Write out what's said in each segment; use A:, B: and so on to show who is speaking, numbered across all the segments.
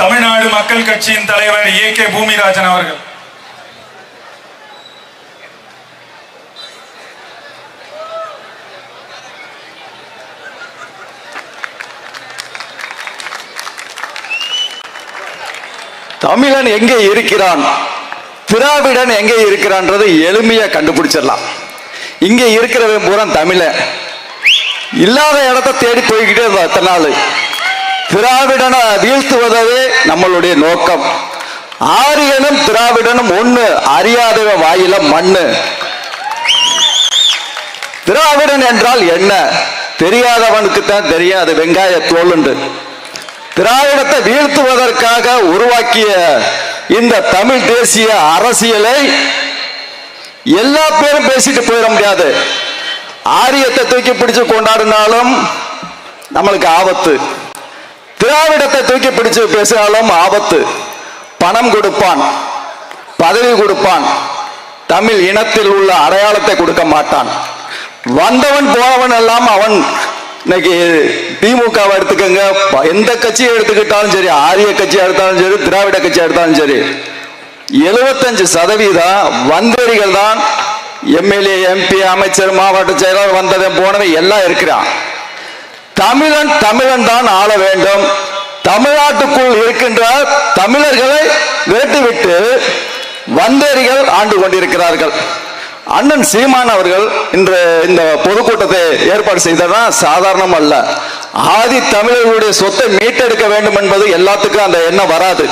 A: தமிழ்நாடு மக்கள் கட்சியின் தலைவர் ஏ கே பூமிராஜன் அவர்கள்.
B: தமிழன் எங்கே இருக்கிறான்? திராவிடன் எங்கே இருக்கிறான்றது எளிமையா கண்டுபிடிச்சிடலாம். இங்கே இருக்கிறவன் பூரா தமிழன். இல்லாத இடத்த தேடி போய்கிட்டே இருந்தா அத்தனை நாள். திராவிடனை வீழ்த்துவதவே நம்மளுடைய நோக்கம். ஆரியனும் திராவிடனும் ஒண்ணு அறியாதவன் வாயில மண்ணு. திராவிடன் என்றால் என்ன? தெரியாதவனுக்கு தான் தெரியாது வெங்காய தோலுண்டு திராவிடத்தை வீழ்த்துவதற்காக உருவாக்கிய இந்த தமிழ் தேசிய அரசியலை எல்லா பேரும் பேசிட்டு போயிட முடியாது. ஆரியத்தை தூக்கி பிடிச்சு கொண்டாடினாலும் நம்மளுக்கு ஆபத்து. திராவிடத்தை தூக்கி பிடிச்சு பேசினாலும் ஆபத்து. பணம் கொடுப்பான் பதவி கொடுப்பான் தமிழ் இனத்தில் உள்ள அடையாளத்தை கொடுக்க மாட்டான். வந்தவன் போனவன் எல்லாம் அவன். இன்னைக்கு திமுகவை எடுத்துக்கங்க ப- எந்த கட்சியை எடுத்துக்கிட்டாலும் சரி ஆரிய கட்சியா எடுத்தாலும் சரி திராவிட கட்சியா எடுத்தாலும் சரி எழுபத்தஞ்சு சதவீதம் வந்தவர்கள் தான் எம்எல்ஏ எம்பி அமைச்சர் மாவட்ட செயலாளர் வந்தவன் போனவன் எல்லாம் இருக்கிறான். தமிழன் தமிழன் தான் ஆள வேண்டும். தமிழ்நாட்டுக்குள் இருக்கின்ற தமிழர்களை விரட்டிவிட்டு வந்தேரிகள் ஆண்டு கொண்டிருக்கிறார்கள். அண்ணன் சீமான் அவர்கள் இன்று இந்த பொதுக்கூட்டத்தை ஏற்பாடு செய்ததா சாதாரணம் அல்ல. ஆதி தமிழர்களுடைய சொத்தை மீட்டெடுக்க வேண்டும் என்பது எல்லாத்துக்கும் அந்த எண்ணம் வராது.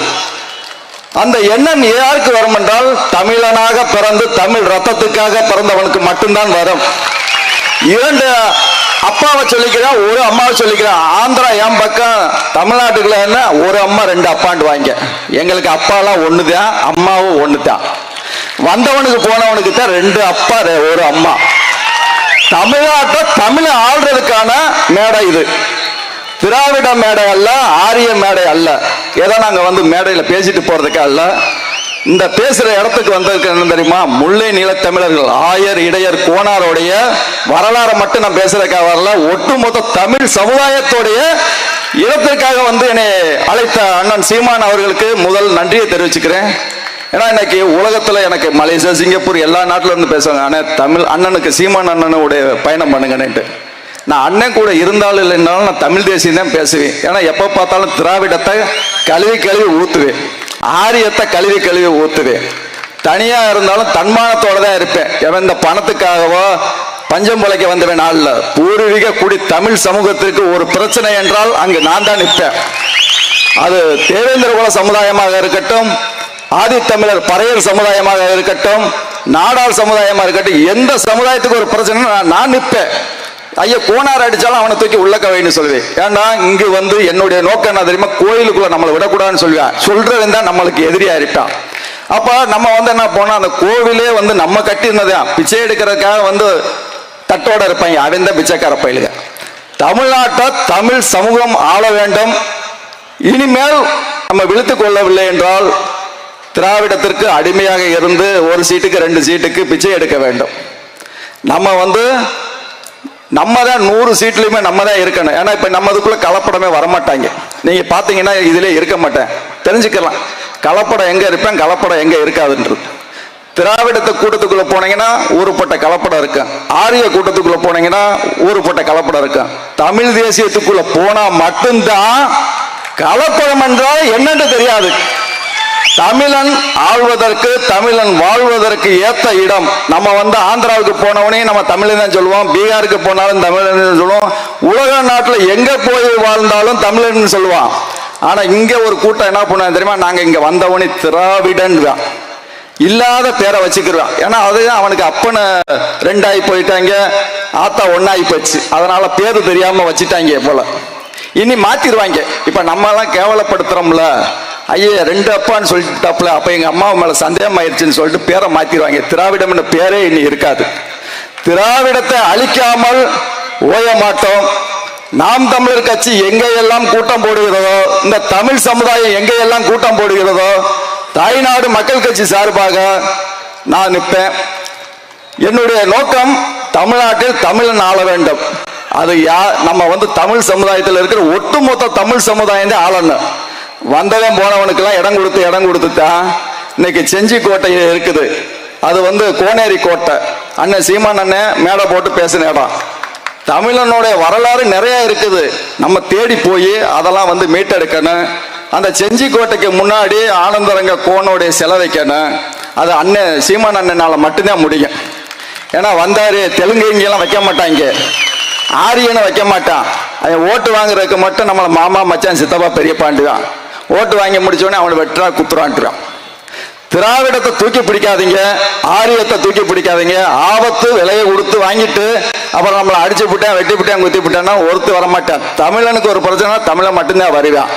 B: அந்த எண்ணம் யாருக்கு வரும் என்றால் தமிழனாக பிறந்து தமிழ் ரத்தத்துக்காக பிறந்தவனுக்கு மட்டும்தான் வரும். இரண்டு அப்பாவை சொல்லிக்கிறேன் ஒரு அம்மாவை சொல்லிக்கிறா. ஆந்திரா என் பக்கம் தமிழ்நாட்டுக்குள்ள என்ன? ஒரு அம்மா ரெண்டு அப்பாண்டு வாங்க. எங்களுக்கு அப்பாலாம் ஒண்ணுதான் அம்மாவும் ஒண்ணுதான். வந்தவனுக்கு போனவனுக்கு தான் ரெண்டு அப்பா ஒரு அம்மா. தமிழ்நாட்டை தமிழை ஆள்றதுக்கான மேடை இது. திராவிட மேடை அல்ல ஆரிய மேடை அல்ல. ஏதோ நாங்க வந்து மேடையில பேசிட்டு போறதுக்கு அல்ல இந்த பேசுற இடத்துக்கு வந்ததுக்கு என்ன தெரியுமா? முல்லை நிலத்தமிழர்கள் ஆயர் இடையர் கோனாருடைய வரலாறை மட்டும் நான் பேசுறதுக்காக வரல ஒட்டுமொத்த தமிழ் சமுதாயத்துடைய இடத்திற்காக வந்து என்னை அழைத்த அண்ணன் சீமான் அவர்களுக்கு முதல் நன்றியை தெரிவிச்சுக்கிறேன். ஏன்னா இன்னைக்கு உலகத்துல எனக்கு மலேசியா சிங்கப்பூர் எல்லா நாட்டில இருந்து பேசுவாங்க. ஆனா தமிழ் அண்ணனுக்கு சீமான் அண்ணனுடைய பயணம் பண்ணுங்கன்னுட்டு. நான் அண்ணன் கூட இருந்தாலும் இல்லைன்னாலும் நான் தமிழ் தேசியம் தான் பேசுவேன். ஏன்னா எப்போ பார்த்தாலும் திராவிடத்தை கழுவி கழுவி ஊற்றுவேன் ஆரியத்தை கழுவி கழுவி ஊத்துவேன் தனியா இருந்தாலும் தன்மானத்தோட தான் இருப்பேன். எவன் இந்த பணத்துக்காகவோ பஞ்சம் பிழைக்க வந்தவன் நாளில். பூர்வீக குடி தமிழ் சமூகத்திற்கு ஒரு பிரச்சனை என்றால் அங்கு நான் தான் நிற்பேன். அது தேவேந்திர குல சமுதாயமாக இருக்கட்டும் ஆதித்தமிழர் பறையர் சமுதாயமாக இருக்கட்டும் நாடார் சமுதாயமாக இருக்கட்டும் எந்த சமுதாயத்துக்கு ஒரு பிரச்சனை நான் நான் நிற்பேன். ஐயா கோனார் அடிச்சாலும் அவனை தூக்கி உள்ளக்க கவைன்னு சொல்லுவேன் ஏன்னா இங்கு வந்து என்னுடைய நோக்கம் என்ன தெரியுமா? கோயிலுக்குள்ள நம்மளை விடக்கூடாதுன்னு சொல்லுவேன் சொல்றவன் தான் நம்மளுக்கு எதிரியா இருப்பான் அப்ப நம்ம வந்து என்ன போனா அந்த கோவிலே வந்து நம்ம கட்டியிருந்ததான் பிச்சை எடுக்கிறதுக்காக வந்து தட்டோட இருப்பாங்க அவன் தான் பிச்சைக்கார பயிலுங்க தமிழ்நாட்டை தமிழ் சமூகம் ஆள வேண்டும். இனிமேல் நம்ம விழுத்து கொள்ளவில்லை என்றால் திராவிடத்திற்கு அடிமையாக இருந்து ஒரு சீட்டுக்கு ரெண்டு சீட்டுக்கு பிச்சை எடுக்க வேண்டும். நம்ம வந்து நம்ம தான் நூறு சீட்லையுமே நம்ம தான் இருக்கணும். ஏன்னா இப்போ நம்மதுக்குள்ள கலப்படமே வரமாட்டாங்க. நீங்க பார்த்தீங்கன்னா இதிலே இருக்க மாட்டேன். தெரிஞ்சுக்கலாம். கலப்படம் எங்க இருப்பேன் கலப்படம் எங்க இருக்காதுன்றது. திராவிடத்தை கூட்டத்துக்குள்ள போனீங்கன்னா ஊறுப்பட்ட கலப்படம் இருக்கு. ஆரிய கூட்டத்துக்குள்ள போனீங்கன்னா ஊறுப்பட்ட கலப்படம் இருக்கு. தமிழ் தேசியத்துக்குள்ள போனா மட்டும்தான் கலப்படம் என்றால் என்னன்னு தெரியாது. தமிழன் ஆழ்வதற்கு தமிழன் வாழ்வதற்கு ஏத்த இடம். நம்ம வந்து ஆந்திராவுக்கு போனவனே நம்ம தமிழன் தான் சொல்லுவோம் பீகாருக்கு போனாலும் தமிழன் தான் சொல்லுவோம் உலக நாட்டில் எங்க போய் வாழ்ந்தாலும் தமிழன் சொல்லுவான். ஆனா இங்க ஒரு கூட்டம் என்ன பண்ண தெரியுமா? நாங்க இங்க வந்தவனே திராவிடன் தான் இல்லாத பேரை வச்சுக்கிறான் ஏன்னா அதுதான் அவனுக்கு அப்பனை ரெண்டாகி போயிட்டாங்க ஆத்தா ஒன்னாகி போச்சு. அதனால பேரு தெரியாம வச்சுட்டாங்க போல. இனி மாத்திடுவாங்க. இப்ப நம்ம எல்லாம் கேவலப்படுத்துறோம்ல. ஐயே ரெண்டு அப்பான்னு சொல்லிட்டாப்புல அப்ப எங்க அம்மா மேல சந்தேகம் ஆயிடுச்சுன்னு சொல்லிட்டு பேரை மாத்திடுவாங்க. திராவிடம்னு பேரே இனி இருக்காது. திராவிடத்தை அழிக்காமல் ஓய மாட்டோம். நாம் தமிழர் கட்சி எங்கெல்லாம் கூட்டம் போடுகிறதோ இந்த தமிழ் சமுதாயம் எங்கெல்லாம் கூட்டம் போடுகிறதோ தாய்நாடு மக்கள் கட்சி சார்பாக நான் நிற்பேன். என்னுடைய நோக்கம் தமிழ்நாட்டில் தமிழன் ஆள வேண்டும். அது யா நம்ம வந்து தமிழ் சமுதாயத்தில் இருக்கிற ஒட்டுமொத்த தமிழ் சமுதாயம் ஆளணும். வந்தவன் போனவனுக்கெல்லாம் இடம் கொடுத்து இடம் கொடுத்துட்டான் இன்னைக்கு செஞ்சி கோட்டை இருக்குது. அது வந்து கோனேரி கோட்டை. அண்ணன் சீமான் அண்ணன் மேடை போட்டு பேசின இடம் தமிழனுடைய வரலாறு நிறைய இருக்குது. நம்ம தேடி போய் அதெல்லாம் வந்து மீட்டெடுக்கணும். அந்த செஞ்சி கோட்டைக்கு முன்னாடி ஆனந்தரங்க கோனுடைய சிலை வைக்கணும். அது அண்ணன் சீமான் அண்ணனால மட்டும்தான் முடியும். ஏன்னா வந்தாரு தெலுங்கு இங்கெல்லாம் வைக்க மாட்டாங்க ஆரியனை வைக்க மாட்டான். ஓட்டு வாங்குறதுக்கு மட்டும் நம்மளை மாமா மச்சான் சித்தப்பா பெரியப்பாண்டு தான் ஓட்டு வாங்கி முடிச்சோடனே அவனை வெட்டுறா குத்துறான்ட்டுறான். திராவிடத்தை தூக்கி பிடிக்காதீங்க ஆரியத்தை தூக்கி பிடிக்காதீங்க. ஆபத்து விலையை கொடுத்து வாங்கிட்டு அப்புறம் நம்மளை அடிச்சு விட்டேன் வெட்டி விட்டேன் குத்தி விட்டேன்னா ஒருத்து வரமாட்டான் தமிழனுக்கு ஒரு பிரச்சனை தமிழை மட்டும்தான் வருவான்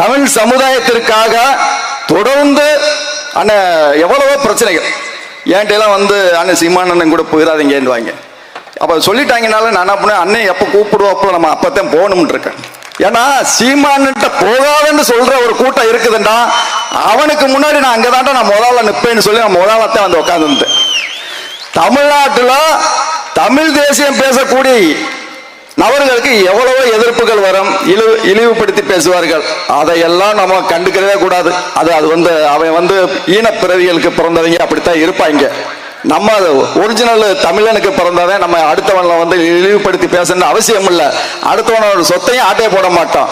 B: தமிழ் சமுதாயத்திற்காக தொடர்ந்து அண்ணன் எவ்வளவோ பிரச்சனைகள். என்கிட்டலாம் வந்து அண்ணன் சீமானண்ணன் கூட போயிடாதீங்கன்னு வாங்க அப்போ சொல்லிட்டாங்கனால நான் என்ன பண்ணேன் அண்ணன் எப்போ கூப்பிடுவோம் அப்போ நம்ம அப்போத்தான் போகணும்னு இருக்கேன். ஏன்னா சீமான்கிட்ட போகாதுன்னு சொல்ற ஒரு கூட்டம் இருக்குதுண்டா. அவனுக்கு முன்னாடி நான் அங்கதான்டா நான் முதல்ல நிற்பேன்னு சொல்லி நான் முதலாளத்தை வந்து உட்காந்துருந்தேன் தமிழ்நாட்டில் தமிழ் தேசியம் பேசக்கூடிய நபர்களுக்கு எவ்வளவோ எதிர்ப்புகள் வரும் இழிவு இழிவுபடுத்தி பேசுவார்கள். அதையெல்லாம் நம்ம கண்டுக்கிறவே கூடாது. அது அது வந்து அவன் வந்து ஈனப்பிறவிகளுக்கு பிறந்தவங்க அப்படித்தான் இருப்பாங்க. நம்ம ஒரிஜினல் தமிழனுக்கு பிறந்தாதான் நம்ம அடுத்தவனை வந்து இழிவுபடுத்தி பேசணும்னு அவசியம் இல்லை. அடுத்தவனோட சொத்தையும் ஆட்டையை போட மாட்டோம்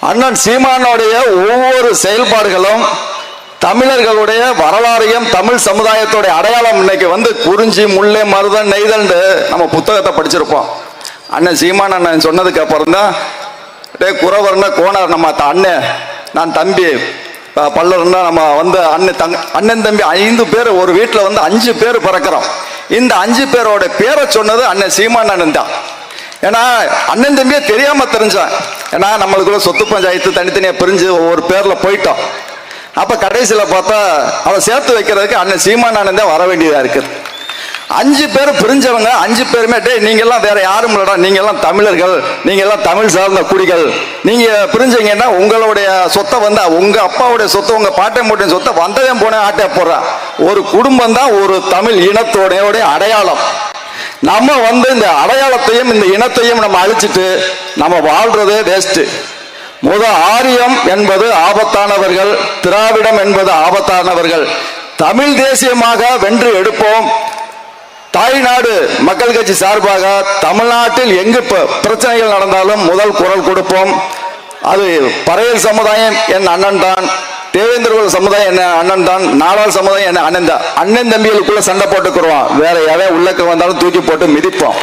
B: அண்ணன் சீமானோடைய ஒவ்வொரு செயல்பாடுகளும் தமிழர்களுடைய வரலாறையும் தமிழ் சமுதாயத்துடைய அடையாளம் இன்னைக்கு வந்து குறிஞ்சி முல்லை மருதன் நெய்தல்னு நம்ம புத்தகத்தை படிச்சிருப்போம். அண்ணன் சீமான் அண்ணன் சொன்னதுக்கு அப்புறம் தான் டே குறவர்னா கோணர் நம்ம அண்ணன் நான் தம்பி பல்லர்னா நம்ம வந்து அண்ணன் தங்க அண்ணன் தம்பி ஐந்து பேர் ஒரு வீட்டில் வந்து அஞ்சு பேர் பிறக்கிறோம். இந்த அஞ்சு பேரோட பேரை சொன்னது அண்ணன் சீமான் அண்ணன் தான். ஏன்னா அண்ணன் தம்பியே தெரியாமல் தெரிஞ்சான் ஏன்னா நம்மளுக்குள்ள சொத்து பஞ்சாயத்து தனித்தனியாக பிரிஞ்சு ஒவ்வொரு பேரில் போயிட்டோம். அப்போ கடைசியில் பார்த்தா அதை சேர்த்து வைக்கிறதுக்கு அண்ணன் சீமான் அண்ணன் தான் வர வேண்டியதாக இருக்குது. அஞ்சு பேர் பிரிஞ்சவங்க அஞ்சு பேருமே டே நீங்கெல்லாம் வேற யாரும் இல்லடா நீங்கெல்லாம் தமிழர்கள் நீங்கெல்லாம் தமிழ் சார்ந்த குடிகள். நீங்க பிரிஞ்சீங்கன்னா உங்களுடைய சொத்தை வந்து உங்க அப்பாவுடைய சொத்தை உங்க பாட்டை மூட்டையும் சொத்தை வந்ததே போனே ஆட்டே போடுறா. ஒரு குடும்பம் தான் ஒரு தமிழ் இனத்தோடைய அடையாளம். நம்ம வந்து இந்த அடையாளத்தையும் இந்த இனத்தையும் நம்ம அழிச்சிட்டு நம்ம வாழ்றதே வேஸ்ட்டு முத ஆரியம் என்பது ஆபத்தானவர்கள் திராவிடம் என்பது ஆபத்தானவர்கள். தமிழ் தேசியமாக வென்று எடுப்போம். தாய்நாடு மக்கள் கட்சி சார்பாக தமிழ்நாட்டில் எங்கு பிரச்சனைகள் நடந்தாலும் முதல் குரல் கொடுப்போம். அது பறையல் சமுதாயம் என் அண்ணன் தான் தேவேந்திரகுல சமுதாயம் என்ன அண்ணன் தான் நாடாள் சமுதாயம் என்ன அண்ணன் தான். அண்ணன் தம்பிகளுக்குள்ள சண்டை போட்டுக்கிறோம். வேற எவன் உள்ளக்க வந்தாலும் தூக்கி போட்டு மிதிப்போம்.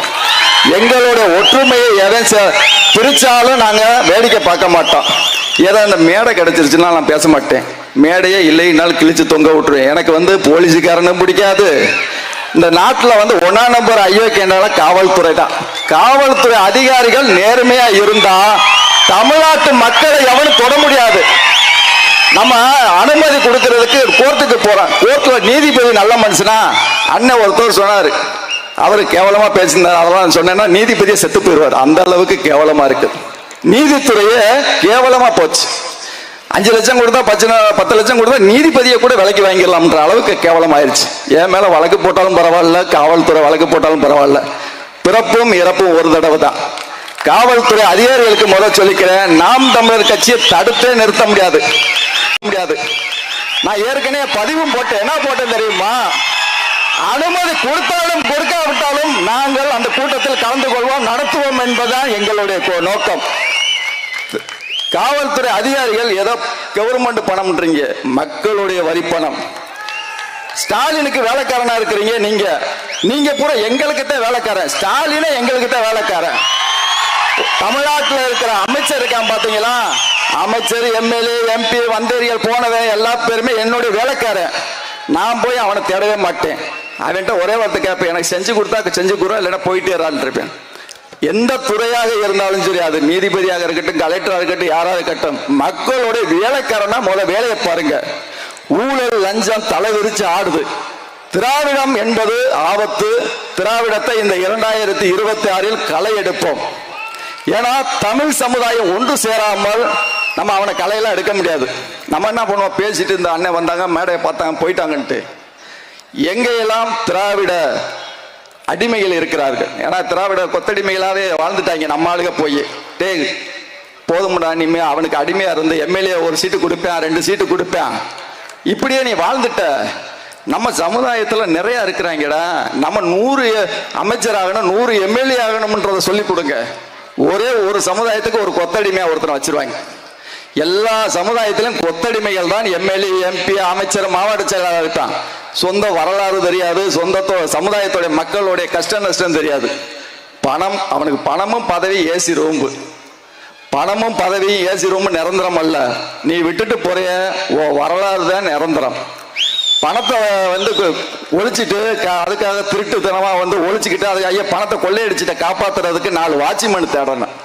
B: எங்களோட ஒற்றுமையை எவன் ச- பிரிச்சாலும் நாங்கள் வேடிக்கை பார்க்க மாட்டோம். ஏதோ அந்த மேடை கிடைச்சிருச்சுன்னா நான் பேச மாட்டேன். மேடையே இல்லைனாலும் கிழிச்சு தொங்க விட்டுருவேன். எனக்கு வந்து போலீஸுக்காரனும் பிடிக்காது. இந்த நாட்டில் வந்து ஒன்னா நம்பர் ஐயோக்கியனால காவல்துறை தான் காவல்துறை அதிகாரிகள் நேர்மையா இருந்தா தமிழ்நாட்டு மக்களை எவனும் தொட முடியாது. நம்ம அனுமதி கொடுக்கறதுக்கு கோர்ட்டுக்கு போறோம் கோர்ட்ல நீதிபதி நல்ல மனுஷனா? அண்ணன் ஒருத்தர் சொன்னாரு. அவரு கேவலமா பேசினார். அதெல்லாம் சொன்னேன்னா நீதிபதியை செத்து போயிடுவார். அந்த அளவுக்கு கேவலமா இருக்கு. நீதித்துறையே கேவலமா போச்சு. அஞ்சு லட்சம் கொடுத்தா பத்து பத்து லட்சம் கொடுத்தா நீதிபதியை கூட விலைக்கு வாங்கிடலாம்ன்ற அளவுக்கு கேவலமாயிருச்சு. என் மேலே வழக்கு போட்டாலும் பரவாயில்ல காவல்துறை வழக்கு போட்டாலும் பரவாயில்ல. பிறப்பும் இறப்பும் ஒரு தடவை தான். காவல்துறை அதிகாரிகளுக்கு முதல் சொல்லிக்கிறேன் நாம் தமிழர் கட்சியை தடுத்தே நிறுத்த முடியாது. முடியாது. நான் ஏற்கனவே பதிவும் போட்டேன். என்ன போட்டேன் தெரியுமா? அனுமதி கொடுத்தாலும் கொடுக்காவிட்டாலும் நாங்கள் அந்த கூட்டத்தில் கலந்து கொள்வோம் நடத்துவோம் என்பதுதான் எங்களுடைய நோக்கம். காவல்துறை அதிகாரிகள் ஏதோ கவர்மெண்ட் பணம்ன்றீங்க. மக்களுடைய வரி பணம். ஸ்டாலினுக்கு வேலைக்காரனா இருக்கிறீங்க நீங்க. நீங்க பூரா எங்களுக்கு தான் வேலைக்காரன். ஸ்டாலினே எங்களுக்கு தான் வேலைக்காரன். தமிழ்நாட்டில் இருக்கிற அமைச்சர் இருக்கான் பாத்தீங்களா? அமைச்சர் எம்எல்ஏ எம்பி வந்தேரிகள் போனவன் எல்லா பேருமே என்னுடைய வேலைக்காரன். நான் போய் அவனை தேடவே மாட்டேன். அவன்கிட்ட ஒரே வார்த்தை கேட்பேன். எனக்கு செஞ்சு கொடுத்தா செஞ்சு கொடுறோம் இல்லைன்னா போயிட்டே இருப்பேன். எந்த துறையாக இருந்தாலும் சரி அது நீதிபதியாக இருக்கட்டும் கலெக்டராக இருக்கட்டும் யாராக இருக்கட்டும் மக்களுடைய வேலைக்காரனா முதல்ல வேலையை பாருங்க. ஊழல் லஞ்சம் தலைவிரிச்சு ஆடுது. திராவிடம் என்பது ஆபத்து. திராவிடத்தை இந்த இரண்டாயிரத்தி இருபத்தி ஆறில் களை எடுப்போம். ஏன்னா தமிழ் சமுதாயம் ஒன்று சேராமல் நம்ம அவனை கலையெல்லாம் எடுக்க முடியாது. நம்ம என்ன பண்ணுவோம்? பேசிட்டு இந்த அண்ணன் வந்தாங்க மேடையை பார்த்தாங்க போயிட்டாங்கன்ட்டு. எங்கெல்லாம் திராவிட அடிமைகள் இருக்கிறார்கள். ஏன்னா திராவிடர் கொத்தடிமைகளாவே வாழ்ந்துட்டாங்க. நம்ம ஆளுக போய். டேய் போதும்டா இனிமே அவனுக்கு அடிமையா இருந்து எம்எல்ஏ ஒரு சீட்டு கொடுப்பேன் ரெண்டு சீட்டு கொடுப்பேன். இப்படியே நீ வாழ்ந்துட்ட. நம்ம சமுதாயத்தில் நிறைய இருக்கிறாங்கடா. நம்ம நூறு அமைச்சர் ஆகணும் நூறு எம்எல்ஏ ஆகணும்ன்றத சொல்லி கொடுங்க. ஒரே ஒரு சமுதாயத்துக்கு ஒரு கொத்தடிமையா ஒருத்தனை வச்சிருவாங்க. எல்லா சமுதாயத்திலும் கொத்தடிமைகள் தான் எம்எல்ஏ எம்பி அமைச்சர் மாவட்ட செயலாளர் தான் சொந்த வரலாறு தெரியாது சொந்த சமுதாயத்துடைய மக்களுடைய கஷ்ட நஷ்டம் தெரியாது. பணம் அவனுக்கு பணமும் பதவி ஏசி ரூம்பு. பணமும் பதவியும் ஏசி ரூம்பு நிரந்தரம் அல்ல. நீ விட்டுட்டு போறிய ஓ வரலாறு தான் நிரந்தரம். பணத்தை வந்து ஒழிச்சிட்டு அதுக்காக திருட்டுத்தனமாக வந்து ஒழிச்சுக்கிட்டு அது ஐயா பணத்தை கொள்ளையடிச்சிட்ட காப்பாத்துறதுக்கு நாலு வாட்ச்மேன் தேடணும்.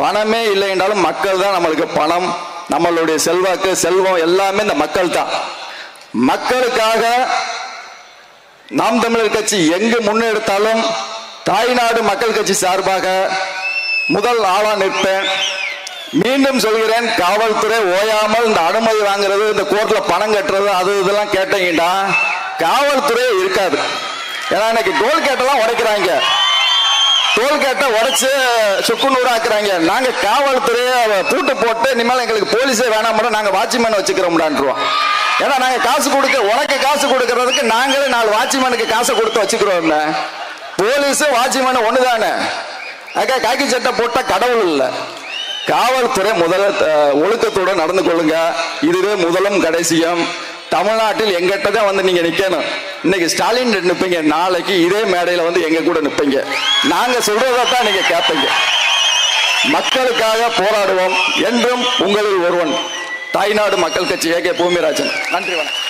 B: பணமே இல்லை என்றாலும் மக்கள் தான் நம்மளுக்கு பணம் நம்மளுடைய செல்வாக்கு செல்வம் எல்லாமே இந்த மக்கள் தான். மக்களுக்காக நாம் தமிழர் கட்சி எங்கு முன்னெடுத்தாலும் தாய்நாடு மக்கள் கட்சி சார்பாக முதல் ஆளா நிற்பேன். மீண்டும் சொல்கிறேன் காவல்துறை ஓயாமல் இந்த அனுமதி வாங்குறது இந்த கோர்ட்ல பணம் கட்டுறது அது இதெல்லாம் கேட்டீங்கன்னா காவல்துறை இருக்காது. ஏன்னா இன்னைக்கு டோல்கேட்டெல்லாம் உடைக்கிறாங்க. டோல்கேட்டை உடைச்சு சுக்குநூறு ஆக்குறாங்க. நாங்க காவல்துறையை பூட்டு போட்டு இனிமேல் எங்களுக்கு போலீஸே வேணாம் மட்டும் நாங்க வாட்ச்மேன் வச்சுக்கிறோம்டான்றோம் ஏன்னா நாங்க காசு கொடுக்க உனக்கு காசு கொடுக்கறதுக்கு நாங்களே நாலு வாட்ச்மேனுக்கு காசை கொடுத்து வச்சுக்கிறோம் போலீஸும் வாட்ச்மேனும் ஒன்று தானே அக்கா காக்கி சட்டை போட்டால் கடவுள் இல்லை. காவல்துறை முதல்ல ஒழுக்கத்தோடு நடந்து கொள்ளுங்க. இதுவே முதலும் கடைசியும். தமிழ்நாட்டில் எங்கிட்ட தான் வந்து நீங்கள் நிற்கணும் இன்னைக்கு ஸ்டாலின் நிற்பீங்க நாளைக்கு இதே மேடையில் வந்து எங்கள் கூட நிற்பீங்க நாங்கள் சொல்கிறத தான் நீங்கள் கேட்பீங்க மக்களுக்காக போராடுவோம் என்றும் உங்களில் ஒருவன் தாய்நாடு மக்கள் கட்சி ஏ கே பூமிராஜன். நன்றி வணக்கம்.